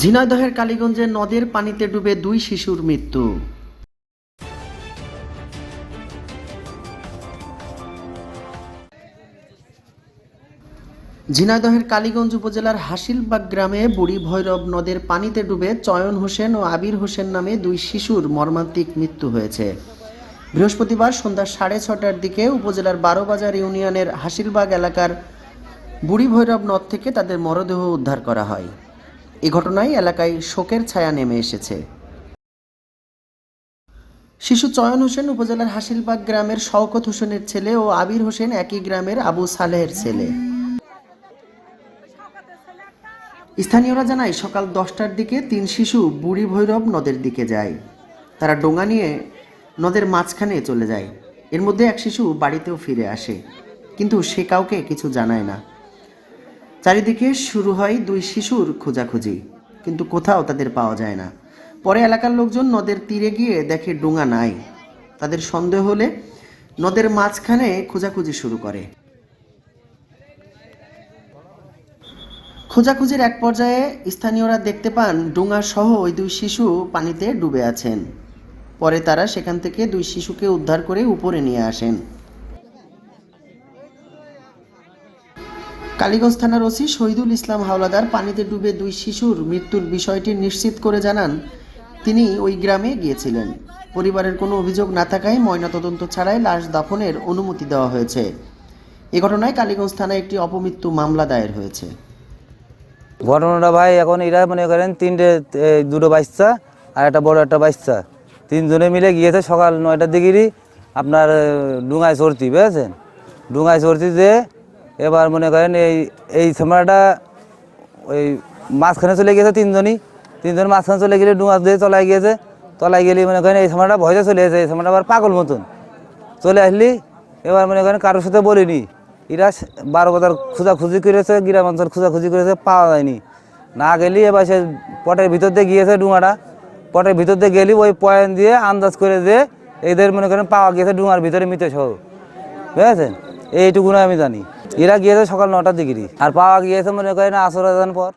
ঝিনাইদহের কালীগঞ্জে নদের পানিতে ডুবে দুই শিশুর মৃত্যু। ঝিনাইদহের কালীগঞ্জ উপজেলার হাসিলবাগ গ্রামে বুড়ি ভৈরব নদের পানিতে ডুবে চয়ন হোসেন ও আবির হোসেন নামে দুই শিশুর মর্মান্তিক মৃত্যু হয়েছে। বৃহস্পতিবার সন্ধ্যা সাড়ে ছটার দিকে উপজেলার বারোবাজার ইউনিয়নের হাসিলবাগ এলাকার বুড়ি ভৈরব নদ থেকে তাদের মরদেহ উদ্ধার করা হয়। এ ঘটনায় এলাকায় শোকের ছায়া নেমে এসেছে। শিশু চয়ন হোসেন উপজেলার হাসিলবাগ গ্রামের শওকত হোসেনের ছেলে ও আবির হোসেন একই গ্রামের আবু সালেহের ছেলে। স্থানীয়রা জানায়, সকাল দশটার দিকে তিন শিশু বুড়ি ভৈরব নদের দিকে যায়। তারা ডোঙা নিয়ে নদের মাঝখানে চলে যায়। এর মধ্যে এক শিশু বাড়িতেও ফিরে আসে। কিন্তু সে কাউকে কিছু জানায় না। চারিদিকে শুরু হয় দুই শিশুর খোঁজাখুঁজি। কিন্তু কোথাও তাদের পাওয়া যায় না। পরে এলাকার লোকজন নদের তীরে গিয়ে দেখে ডোঙা নাই। তাদের সন্দেহ হলে নদের মাঝখানে খোঁজাখুঁজি শুরু করে। খোঁজাখুঁজির এক পর্যায়ে স্থানীয়রা দেখতে পান ডোঙা সহ ওই দুই শিশু পানিতে ডুবে আছেন। পরে তারা সেখান থেকে দুই শিশুকে উদ্ধার করে উপরে নিয়ে আসেন। কালীগঞ্জ থানার ওসি শহীদুল ইসলাম হাওলাদার পানিতে ডুবে দুই শিশুর মৃত্যুর বিষয়টি নিশ্চিত করে জানান তিনি ওই গ্রামে গিয়েছিলেন। পরিবারের কোনো অভিযোগ না থাকায় ময়নাতদন্ত ছাড়াই লাশ দাফনের অনুমতি দেওয়া হয়েছে। এ ঘটনায় কালীগঞ্জ থানায় একটি অপমৃত্যু মামলা দায়ের হয়েছে। ঘটনাটা ভাই, এখন এরা মনে করেন তিনটে দুটো বাচ্চা আর একটা বড় একটা বাচ্চা। তিনজনে মিলে গিয়েছে সকাল নয়টার দিকেরই আপনার ডুঙায় চড়তি বুঝেছেন? ডুঙায় চড়তি যে এবার মনে করেন এই এই সামরাটা ওই মাঝখানে চলে গিয়েছে তিনজনই। তিনজন মাঝখানে চলে গেলে ডুঙা দিয়ে চলাই গিয়েছে। তলায় গেলে মনে করেন এই সামরাটা ভয়তে চলে গেছে, এই সামরাটা আবার পাগল মতন। চলে আসলি, এবার মনে করেন কারোর সাথে বলিনি। এরা বারো বাজার খোঁজাখুঁজি করেছে, গ্রাম অঞ্চল খোঁজাখুঁজি করেছে, পাওয়া যায়নি। না গেলি এবার সে পটের ভিতর দিয়ে গিয়েছে ডুঙাটা। পটের ভিতর দিয়ে গেলি ওই পয়েন্ট দিয়ে আন্দাজ করে যে এদের মনে করেন পাওয়া গিয়েছে ডুঙার ভিতরে মৃত সহ বুঝেছেন এইটুকুনো আমি জানি। এরা গিয়েছে সকাল নটার দিকেরই। আর পাওয়া গিয়েছে মনে করেন আসর আজান পর।